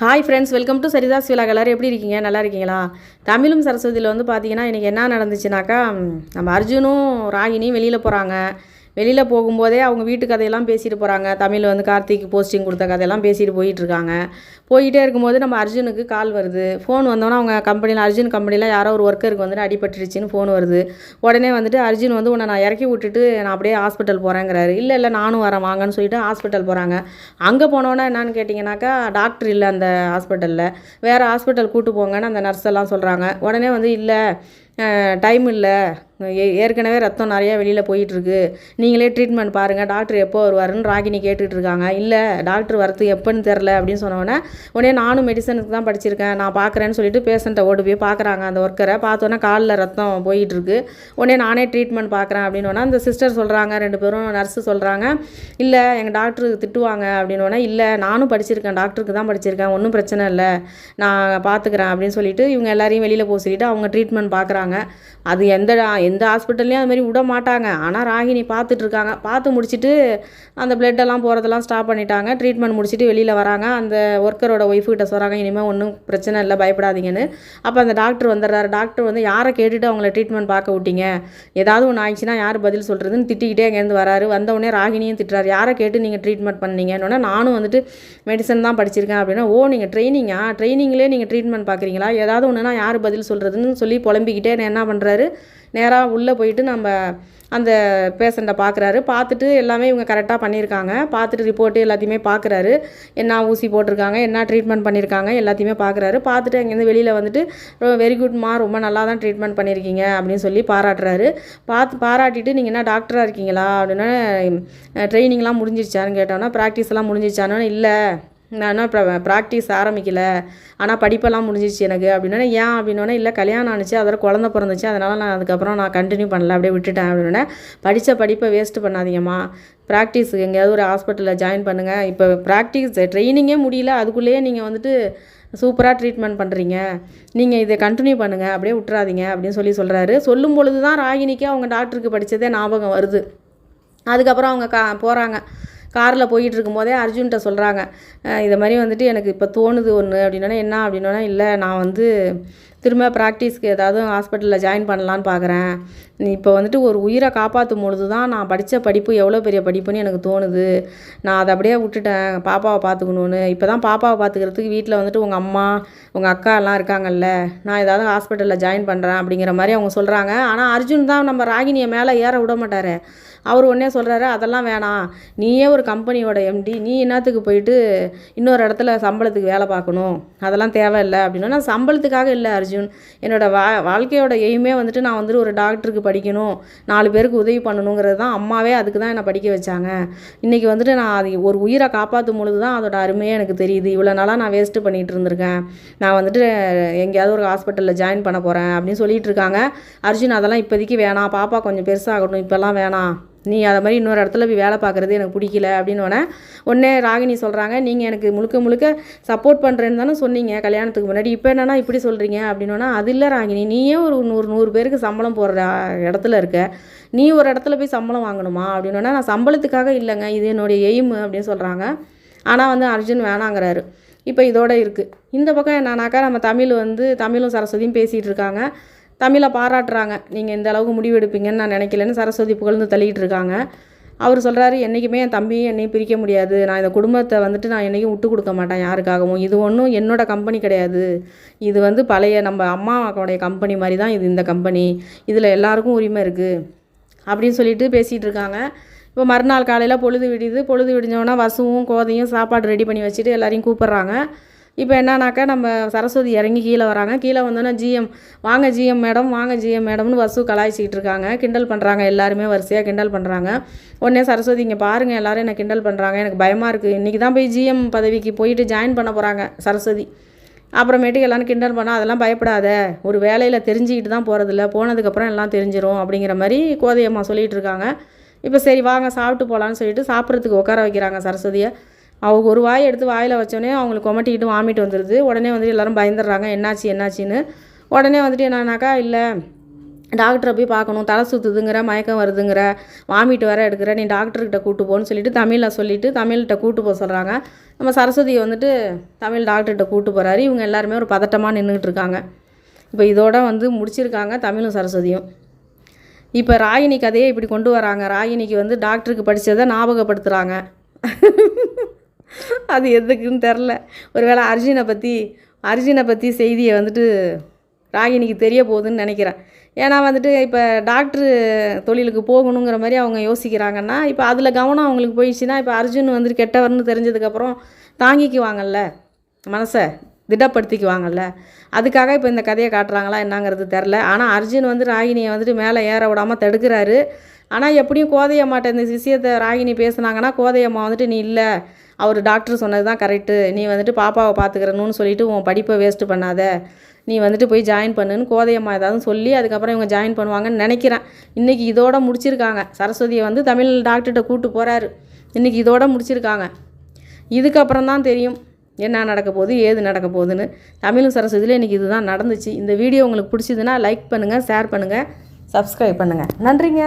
Hi friends welcome to சரிதாஸ் விழா எல்லாரும் எப்படி இருக்கீங்க? நல்லா இருக்கீங்களா? தமிழும் சரஸ்வதியில் வந்து பார்த்தீங்கன்னா இன்றைக்கி என்ன நடந்துச்சுனாக்கா நம்ம அர்ஜுனும் ராகினியும் வெளியில் போகிறாங்க வெளியில் போகும்போதே அவங்க வீட்டு கதையெல்லாம் பேசிட்டு போகிறாங்க தமிழ் வந்து கார்த்திக் போஸ்டிங் கொடுத்த கதையெல்லாம் பேசிட்டு போயிட்டுருக்காங்க போயிட்டே இருக்கும்போது நம்ம அர்ஜுனுக்கு கால் வருது. ஃபோன் வந்தோன்னே அவங்க கம்பெனியில் அர்ஜுன் கம்பெனியில் யாரோ ஒரு ஒர்க்கருக்கு வந்துட்டு அடிபட்டுருச்சுன்னு ஃபோன் வருது. உடனே வந்துட்டு அர்ஜுன் வந்து உன்னை நான் இறக்கி விட்டுட்டு நான் அப்படியே ஹாஸ்பிட்டல் போகிறேங்கிறாரு இல்லை இல்லை நானும் வரேன் வாங்கன்னு சொல்லிட்டு ஹாஸ்பிட்டல் போகிறாங்க அங்கே போனோன்னே என்னன்னு கேட்டிங்கனாக்கா டாக்டர் இல்லை அந்த ஹாஸ்பிட்டலில் வேறு ஹாஸ்பிட்டல் கூட்டு போங்கன்னு அந்த நர்ஸ் எல்லாம் சொல்கிறாங்க உடனே வந்து இல்லை டைம் இல்லை. ஏ- ஏற்கனவே ரத்தம் நிறையா வெளியில் போயிட்டுருக்கு. நீங்களே ட்ரீட்மெண்ட் பாருங்கள் டாக்டர் எப்போ வருவாருன்னு ராகினி கேட்டுட்ருக்காங்க இல்லை டாக்டர் வரது எப்போன்னு தெரில அப்படின்னு சொன்னோடனே உடனே நானும் மெடிசனுக்கு தான் படிச்சிருக்கேன். நான் பார்க்குறேன்னு சொல்லிட்டு பேஷண்ட்டை ஓடி போய் பார்க்குறாங்க அந்த ஒர்க்கரை பார்த்தோன்னே காலில் ரத்தம் போயிட்டுருக்கு. உடனே நானே ட்ரீட்மெண்ட் பார்க்குறேன் அப்படின்னோடனே அந்த சிஸ்டர் சொல்கிறாங்க ரெண்டு பேரும் நர்ஸு சொல்கிறாங்க இல்லை எங்கள் டாக்டர் திட்டுவாங்க அப்படின்னோடனே இல்லை நானும் படிச்சிருக்கேன். டாக்டருக்கு தான் படிச்சிருக்கேன். ஒன்றும் பிரச்சனை இல்லை. நான் பார்த்துக்கிறேன் அப்படின்னு சொல்லிட்டு இவங்க எல்லாரையும் வெளியில் போக சொல்லிட்டு அவங்க ட்ரீட்மெண்ட் பார்க்குறாங்க அது எந்த எந்த ஹாஸ்பிட்டல்லையும் அது மாதிரி விட மாட்டாங்க ஆனால் ராகினி பார்த்துட்ருக்காங்க. பார்த்து முடிச்சுட்டு அந்த பிளட்டெல்லாம் போகிறதெல்லாம் ஸ்டாப் பண்ணிட்டாங்க. ட்ரீட்மெண்ட் முடிச்சுட்டு வெளியில் வராங்க. அந்த ஒர்க்கரோட ஒய்ஃபுக்கிட்ட சொல்கிறாங்க இனிமேல் ஒன்றும் பிரச்சனை இல்லை பயப்படாதீங்கன்னு. அப்போ அந்த டாக்டர் வந்துடுறாரு. டாக்டர் வந்து யாரை கேட்டுட்டு அவங்கள ட்ரீட்மெண்ட் பார்க்க விட்டீங்க? ஏதாவது ஒன்று ஆயிடுச்சுன்னா யார் பதில் சொல்கிறதுன்னு திட்டிக்கிட்டே அங்கேருந்து வராரு. வந்தவுடனே ராகினியும் திட்டுறாரு யாரை கேட்டு நீங்கள் ட்ரீட்மெண்ட் பண்ணீங்கன்னு? நானும் வந்துட்டு மெடிசன் தான் படிச்சிருக்கேன் அப்படின்னா ஓ நீங்கள் ட்ரைனிங்கா ட்ரைனிங்லேயே நீங்கள் ட்ரீட்மெண்ட் பார்க்குறீங்களா? ஏதாவது ஒன்றுனா யார் பதில் சொல்கிறதுன்னு சொல்லி புலம்பிக்கிட்டே என்ன பண்ணுறாரு நேராக உள்ளே போயிட்டு நம்ம அந்த பேஷண்ட்டை பார்க்குறாரு பார்த்துட்டு எல்லாமே இவங்க கரெக்டாக பண்ணியிருக்காங்க பார்த்துட்டு ரிப்போர்ட்டு எல்லாத்தையுமே பார்க்குறாரு என்ன ஊசி போட்டிருக்காங்க? என்ன ட்ரீட்மெண்ட் பண்ணியிருக்காங்க எல்லாத்தையுமே பார்க்குறாரு பார்த்துட்டு அங்கேருந்து வெளியில் வந்துட்டு வெரி குட்மா ரொம்ப நல்லா தான் ட்ரீட்மெண்ட் பண்ணியிருக்கீங்க அப்படின்னு சொல்லி பாராட்டுறாரு. பார்த்து பாராட்டிட்டு நீங்கள் என்ன டாக்டராக இருக்கீங்களா? அப்படின்னா ட்ரைனிங்லாம் முடிஞ்சிருச்சான்னு கேட்டோன்னா ப்ராக்டிஸ்லாம் எல்லாம் இல்லை. நான் இன்னும் ப்ராக்டிஸ் ஆரம்பிக்கல. ஆனால் படிப்பெல்லாம் முடிஞ்சிச்சு எனக்கு. அப்படின்னா ஏன் அப்படின்னோடனே இல்லை கல்யாணம் ஆனிச்சு அதோட குழந்த பிறந்துச்சு அதனால் நான் அதுக்கப்புறம் நான் கண்டினியூ பண்ணல அப்படியே விட்டுட்டேன் அப்படின்னோடனே படித்த படிப்பை வேஸ்ட்டு பண்ணாதீங்கம்மா. ப்ராக்டிஸுக்கு எங்கேயாவது ஒரு ஹாஸ்பிட்டலில் ஜாயின் பண்ணுங்கள் இப்போ ப்ராக்டிஸ் ட்ரைனிங்கே முடியல அதுக்குள்ளேயே நீங்கள் வந்துட்டு சூப்பராக ட்ரீட்மெண்ட் பண்ணுறீங்க நீங்கள் இதை கண்டினியூ பண்ணுங்கள் அப்படியே விட்டுறாதீங்க அப்படின்னு சொல்லி சொல்கிறாரு சொல்லும் பொழுது தான் ராகினிக்கு அவங்க டாக்டருக்கு படித்ததே ஞாபகம் வருது. அதுக்கப்புறம் அவங்க கா போகிறாங்க காரில் போயிட்டு இருக்கும்போதே அர்ஜுன்கிட்ட சொல்கிறாங்க இதை மாதிரி வந்துட்டு எனக்கு இப்போ தோணுது ஒன்று அப்படின்னா என்ன? அப்படின்னா இல்லை நான் வந்து திரும்ப ப்ராக்டிஸ்க்கு ஏதாவது ஹாஸ்பிட்டலில் ஜாயின் பண்ணலான்னு பார்க்குறேன் இப்போ வந்துட்டு ஒரு உயிரை காப்பாற்றும் பொழுது தான் நான் படித்த படிப்பு எவ்வளோ பெரிய படிப்புன்னு எனக்கு தோணுது. நான் அதை அப்படியே விட்டுட்டேன். பாப்பாவை பார்த்துக்கணுன்னு இப்போ தான் பாப்பாவை பார்த்துக்கிறதுக்கு வீட்டில் வந்துட்டு உங்கள் அம்மா உங்கள் அக்கா எல்லாம் இருக்காங்கல்ல. நான் ஏதாவது ஹாஸ்பிட்டலில் ஜாயின் பண்ணுறேன் அப்படிங்கிற மாதிரி அவங்க சொல்கிறாங்க ஆனால் அர்ஜுன் தான் நம்ம ராகினியை மேலே ஏற விட மாட்டார். அவர் உடனே சொல்கிறாரு அதெல்லாம் வேணாம். நீயே ஒரு கம்பெனியோட எம்டி நீ என்னத்துக்கு போயிட்டு இன்னொரு இடத்துல சம்பளத்துக்கு வேலை பார்க்கணும்? அதெல்லாம் தேவையில்லை. அப்படின்னா. நான் சம்பளத்துக்காக இல்லை அர்ஜுன். அர்ஜுன் என்னோட வா வாழ்க்கையோட எய்மே வந்துட்டு நான் வந்துட்டு ஒரு டாக்டருக்கு படிக்கணும் நாலு பேருக்கு உதவி பண்ணணுங்கிறது தான் அம்மாவே அதுக்கு தான் என்னை படிக்க வச்சாங்க. இன்றைக்கி வந்துட்டு நான் அது ஒரு உயிரை காப்பாற்றும் பொழுது தான் அதோட அருமையே எனக்கு தெரியுது. இவ்வளோ நாளாக நான் வேஸ்ட்டு பண்ணிகிட்டு இருந்திருக்கேன். நான் வந்துட்டு எங்கேயாவது ஒரு ஹாஸ்பிட்டலில் ஜாயின் பண்ண போகிறேன் அப்படின்னு சொல்லிட்டு இருக்காங்க. அர்ஜுன் அதெல்லாம் இப்போதைக்கு வேணாம். பாப்பா கொஞ்சம் பெருசாகட்டும். இப்போல்லாம் வேணாம். நீ அதை மாதிரி இன்னொரு இடத்துல போய் வேலை பார்க்குறது எனக்கு பிடிக்கல அப்படின்னோடனே உடனே ராகினி சொல்கிறாங்க நீங்கள் எனக்கு முழுக்க முழுக்க சப்போர்ட் பண்ணுறேன்னு தானே சொன்னீங்க கல்யாணத்துக்கு முன்னாடி. இப்போ என்னென்னா இப்படி சொல்கிறீங்க அப்படின்னோன்னா அது இல்லை ராகினி நீயே ஒரு நூறு நூறு பேருக்கு சம்பளம் போடுற இடத்துல இருக்க. நீ ஒரு இடத்துல போய் சம்பளம் வாங்கணுமா? அப்படின்னோன்னா நான் சம்பளத்துக்காக இல்லைங்க இது என்னுடைய எய்மு அப்படின்னு சொல்கிறாங்க ஆனால் வந்து அர்ஜுன் வேணாங்கிறாரு. இப்போ இதோட இருக்குது இந்த பக்கம் என்னன்னாக்கா நம்ம தமிழ் வந்து தமிழும் சரஸ்வதியும் பேசிகிட்டு இருக்காங்க. தமிழை பாராட்டுறாங்க. நீங்கள் இந்த அளவுக்கு முடிவு எடுப்பீங்கன்னு நான் நினைக்கலன்னு சரஸ்வதி புகழ்ந்து தள்ளிக்கிட்டு இருக்காங்க அவர் சொல்கிறாரு என்றைக்குமே என் தம்பியும் என்னையும் பிரிக்க முடியாது. நான் இந்த குடும்பத்தை வந்துட்டு நான் என்றைக்கும் விட்டு கொடுக்க மாட்டேன் யாருக்காகவும். இது ஒன்றும் என்னோடய கம்பெனி கிடையாது. இது வந்து பழைய நம்ம அம்மாவோடைய கம்பெனி மாதிரி தான் இது இந்த கம்பெனி. இதில் எல்லாருக்கும் உரிமை இருக்குது அப்படின்னு சொல்லிட்டு பேசிகிட்டு இருக்காங்க. இப்போ மறுநாள் காலையில் பொழுது விடியுது. பொழுது விடிஞ்சோன்னா வசுவும் கோதையும் சாப்பாடு ரெடி பண்ணி வச்சுட்டு எல்லாரையும் கூப்பிட்றாங்க. இப்போ என்னன்னாக்கா நம்ம சரஸ்வதி இறங்கி கீழே வராங்க. கீழே வந்தோன்னா ஜிஎம் வாங்க ஜிஎம் மேடம் வாங்க ஜிஎம் மேடம்னு வசு கலாய்ச்சிக்கிட்டு இருக்காங்க. கிண்டல் பண்ணுறாங்க எல்லாருமே வரிசையாக கிண்டல் பண்ணுறாங்க உடனே சரஸ்வதி இங்கே பாருங்கள் எல்லோரும் என்ன கிண்டல் பண்ணுறாங்க எனக்கு பயமாக இருக்குது இன்றைக்கி தான் போய் ஜிஎம் பதவிக்கு போயிட்டு ஜாயின் பண்ண போகிறாங்க சரஸ்வதி. அப்புறமேட்டுக்கு எல்லாரும் கிண்டல் பண்ணால் அதெல்லாம் பயப்படாத. ஒரு வேலையில் தெரிஞ்சுக்கிட்டு தான் போகிறதில்ல போனதுக்கப்புறம் எல்லாம் தெரிஞ்சிடும் அப்படிங்கிற மாதிரி கோதையம்மா சொல்லிகிட்டு இருக்காங்க. இப்போ சரி வாங்க சாப்பிட்டு போகலான்னு சொல்லிட்டு சாப்பிட்றதுக்கு உட்கார வைக்கிறாங்க சரஸ்வதியை. அவங்க ஒரு வாய் எடுத்து வாயில் வச்சோடனே அவங்களுக்கு கொமட்டிக்கிட்டு வாமிட்டு வந்துடுது உடனே வந்துட்டு எல்லாரும் பயந்துடுறாங்க என்னாச்சு என்னாச்சின்னு? உடனே வந்துட்டு என்னன்னாக்கா இல்லை டாக்டரை போய் பார்க்கணும். தலை சுற்றுதுங்கிற மயக்கம் வருதுங்கிற வாமிட் வேற எடுக்கிற நீ டாக்டர்கிட்ட கூட்டு போன்னு சொல்லிட்டு தமிழில் சொல்லிட்டு தமிழ்கிட்ட கூட்டு போக சொல்கிறாங்க நம்ம சரஸ்வதியை வந்துட்டு தமிழ் டாக்டர்கிட்ட கூட்டு போகிறாரு இவங்க எல்லாருமே ஒரு பதட்டமாக நின்றுட்டு இருக்காங்க. இப்போ இதோட வந்து முடிச்சிருக்காங்க தமிழும் சரஸ்வதியும். இப்போ ராகினி கதையை இப்படி கொண்டு வராங்க. ராகினிக்கு வந்து டாக்டருக்கு படித்ததை ஞாபகப்படுத்துகிறாங்க அது எதுக்குன்னு தெரில. ஒருவேளை அர்ஜுனை பற்றி அர்ஜுனை பற்றி செய்தியை வந்துட்டு ராகினிக்கு தெரிய போகுதுன்னு நினைக்கிறேன். ஏன்னா வந்துட்டு இப்போ டாக்டரு தொழிலுக்கு போகணுங்கிற மாதிரி அவங்க யோசிக்கிறாங்கன்னா இப்போ அதில் கவனம் அவங்களுக்கு போயிடுச்சுன்னா இப்போ அர்ஜுன் வந்துட்டு கெட்டவர்னு தெரிஞ்சதுக்கப்புறம் தாங்கிக்குவாங்கல்ல மனசை திடப்படுத்திக்குவாங்கல்ல. அதுக்காக இப்போ இந்த கதையை காட்டுறாங்களா என்னங்கிறது தெரில. ஆனால் அர்ஜுன் வந்து ராகினியை வந்துட்டு மேலே ஏற விடாமல் தடுக்கிறாரு. ஆனால் எப்படியும் கோதையம்மாட்ட இந்த விஷயத்தை ராகினி பேசுனாங்கன்னா கோதையம்மா வந்துட்டு நீ இல்லை அவர் டாக்டர் சொன்னது தான் கரெக்டு நீ வந்துட்டு பாப்பாவை பார்த்துக்கிறணும்னு சொல்லிட்டு உன் படிப்பை வேஸ்ட்டு பண்ணாத. நீ வந்துட்டு போய் ஜாயின் பண்ணுன்னு கோதையம்மா ஏதாவது சொல்லி அதுக்கப்புறம் இவங்க ஜாயின் பண்ணுவாங்கன்னு நினைக்கிறேன். இன்றைக்கி இதோட முடிச்சிருக்காங்க. சரஸ்வதியை வந்து தமிழ் டாக்டர்கிட்ட கூப்பிட்டு போகிறாரு இன்றைக்கி இதோட முடிச்சிருக்காங்க. இதுக்கப்புறம் தான் தெரியும் என்ன நடக்க போகுது ஏது நடக்க போகுதுன்னு. தமிழும் சரஸ்வதியில் இன்றைக்கி இதுதான் நடந்துச்சு. இந்த வீடியோ உங்களுக்கு பிடிச்சதுன்னா லைக் பண்ணுங்கள் ஷேர் பண்ணுங்கள் சப்ஸ்கிரைப் பண்ணுங்கள் நன்றிங்க.